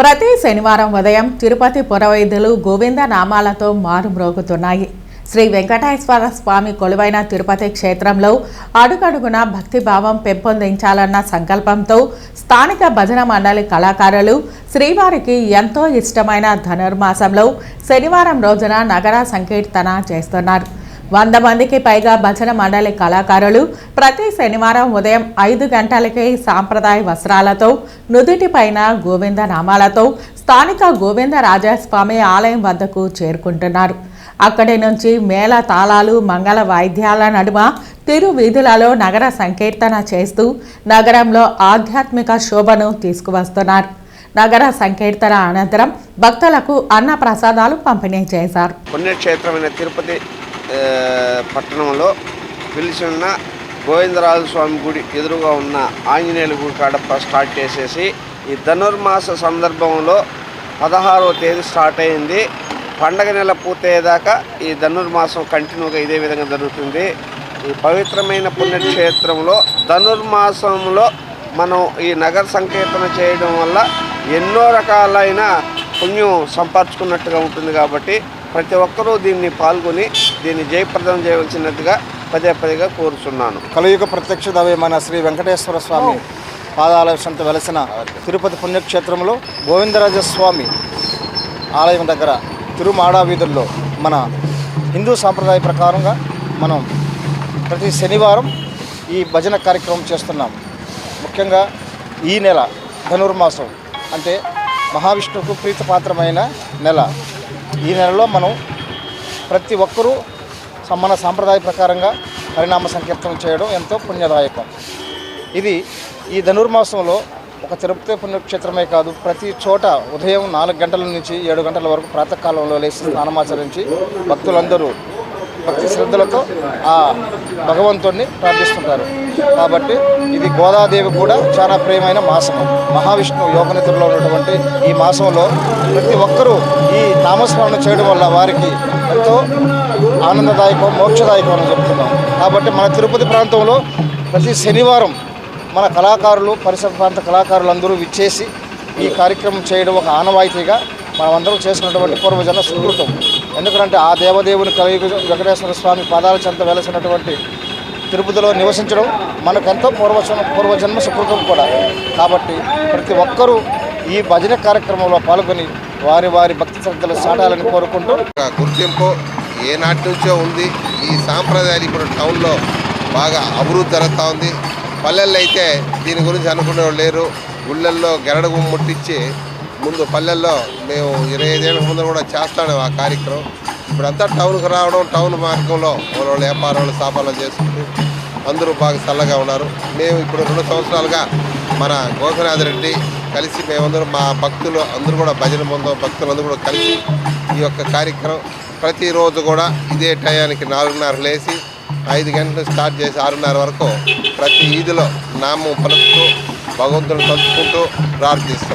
ప్రతి శనివారం ఉదయం తిరుపతి పురవైద్యులు గోవింద నామాలతో మారుమ్రోగుతున్నాయి. శ్రీ వెంకటేశ్వర స్వామి కొలువైన తిరుపతి క్షేత్రంలో అడుగడుగున భక్తిభావం పెంపొందించాలన్న సంకల్పంతో స్థానిక భజన మండలి కళాకారులు శ్రీవారికి ఎంతో ఇష్టమైన ధనుర్మాసంలో శనివారం రోజున నగర సంకీర్తన చేస్తున్నారు. వంద మందికి పైగా భజన మండలి కళాకారులు ప్రతి శనివారం ఉదయం ఐదు గంటలకే సాంప్రదాయ వస్త్రాలతో నుదుటిపైన గోవింద నామాలతో స్థానిక గోవింద రాజస్వామి ఆలయం వద్దకు చేరుకుంటున్నారు. అక్కడి నుంచి మేళ తాళాలు మంగళ వాయిద్యాల నడుమ తిరు వీధులలో నగర సంకీర్తన చేస్తూ నగరంలో ఆధ్యాత్మిక శోభను తీసుకువస్తున్నారు. నగర సంకీర్తన అనంతరం భక్తులకు అన్న ప్రసాదాలు పంపిణీ చేశారు. పుణ్యక్షేత్రమైన తిరుపతి పట్టణంలో పిలిచి ఉన్న గోవిందరాజు స్వామి గుడి ఎదురుగా ఉన్న ఆంజనేయుల గుడి కాడ స్టార్ట్ చేసేసి ఈ ధనుర్మాస సందర్భంలో పదహారవ తేదీ స్టార్ట్ అయింది. పండగ నెల పూర్తయ్యేదాకా ఈ ధనుర్మాసం కంటిన్యూగా ఇదే విధంగా జరుగుతుంది. ఈ పవిత్రమైన పుణ్యక్షేత్రంలో ధనుర్మాసంలో మనం ఈ నగర సంకీర్తన చేయడం వల్ల ఎన్నో రకాలైన పుణ్యం సంపాదించుకున్నట్టుగా ఉంటుంది కాబట్టి ప్రతి ఒక్కరూ దీన్ని పాల్గొని దీన్ని జయప్రదం చేయవలసినట్టుగా పదే పదేగా కోరుచున్నాను. కలియుగ ప్రత్యక్ష దైవమైన శ్రీ వెంకటేశ్వర స్వామి పాదాల సంత వెలసిన తిరుపతి పుణ్యక్షేత్రంలో గోవిందరాజ స్వామి ఆలయం దగ్గర తిరుమాడా వీధుల్లో మన హిందూ సాంప్రదాయ ప్రకారంగా మనం ప్రతి శనివారం ఈ భజన కార్యక్రమం చేస్తున్నాం. ముఖ్యంగా ఈ నెల ధనుర్మాసం అంటే మహావిష్ణువుకు ప్రీతిపాత్రమైన నెల. ఈ నెలలో మనం ప్రతి ఒక్కరూ మన సాంప్రదాయ ప్రకారంగా పరిణామ సంకీర్తనం చేయడం ఎంతో పుణ్యదాయకం. ఇది ఈ ధనుర్మాసంలో ఒక తిరుపతి పుణ్యక్షేత్రమే కాదు ప్రతి చోట ఉదయం నాలుగు గంటల నుంచి ఏడు గంటల వరకు ప్రాతకాలంలో లేచి స్నానమాచరించి భక్తులందరూ భక్తి శ్రద్ధలతో ఆ భగవంతుణ్ణి ప్రార్థిస్తుంటారు. కాబట్టి ఇది గోదాదేవి కూడా చాలా ప్రియమైన మాసము. మహావిష్ణువు యోగనిద్రలో ఉన్నటువంటి ఈ మాసంలో ప్రతి ఒక్కరూ ఈ నామస్మరణ చేయడం వల్ల వారికి ఎంతో ఆనందదాయకం మోక్షదాయకం అని చెప్తున్నాం. కాబట్టి మన తిరుపతి ప్రాంతంలో ప్రతి శనివారం మన కళాకారులు పరిసర ప్రాంత కళాకారులందరూ విచ్చేసి ఈ కార్యక్రమం చేయడం ఒక ఆనవాయితీగా మనమందరం చేసుకున్నటువంటి పూర్వజన సుకృతం. ఎందుకంటే ఆ దేవదేవుని కలిగి వెంకటేశ్వర స్వామి పాదాల చెంత వెలసినటువంటి తిరుపతిలో నివసించడం మనకెంతో పూర్వజన్మ పూర్వజన్మ సుకృతం కూడా. కాబట్టి ప్రతి ఒక్కరూ ఈ భజన కార్యక్రమంలో పాల్గొని వారి వారి భక్తి శ్రద్ధలు సాటాలని కోరుకుంటూ గుర్తింపు ఏనాటి నుంచో ఉంది. ఈ సాంప్రదాయాలు ఇప్పుడు టౌన్లో బాగా అభివృద్ధి జరుగుతూ ఉంది. పల్లెల్లో అయితే దీని గురించి అనుకునే లేరు. గుళ్ళల్లో గెరడ ముట్టించి ముందు పల్లెల్లో మేము ఇరవై ఐదేళ్ళ ముందు కూడా చేస్తాను ఆ కార్యక్రమం. ఇప్పుడంతా టౌన్కి రావడం టౌన్ మార్గంలో వాళ్ళ వ్యాపారాలు స్థాపనలు చేసుకుంటూ అందరూ బాగా చల్లగా ఉన్నారు. మేము ఇప్పుడు రెండు సంవత్సరాలుగా మన గోపినాథ్ రెడ్డి కలిసి మేమందరం మా భక్తులు అందరూ కూడా భజన బృందం భక్తులందరూ కూడా కలిసి ఈ యొక్క కార్యక్రమం ప్రతిరోజు కూడా ఇదే టయానికి నాలుగున్నర లేచి ఐదు గంటలు స్టార్ట్ చేసి ఆరున్నర వరకు ప్రతి ఈదిలో నామం పలుకుతూ భగవంతుని తలుచుకుంటూ ప్రార్థిస్తున్నాం.